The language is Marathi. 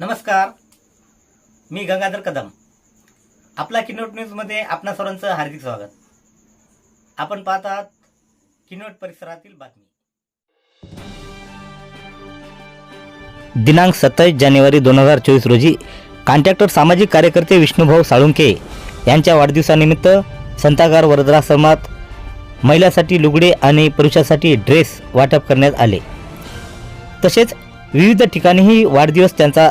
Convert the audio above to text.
नमस्कार. मी गंगाधर कदम. आपला किनोट न्यूजमध्ये आपणा सर्वांचं हार्दिक स्वागत. आपण पाहत आहात किनोट परिसरातील बातमी. दिनांक सत्तावीस जानेवारी दोन हजार चोवीस रोजी कॉन्ट्रॅक्टर सामाजिक कार्यकर्ते विष्णुभाऊ साळुंके यांच्या वाढदिवसानिमित्त संतागार वरदाश्रमात महिलासाठी लुगडे आणि पुरुषासाठी ड्रेस वाटप करण्यात आले. तसेच विविध ठिकाणीही वाढदिवस त्यांचा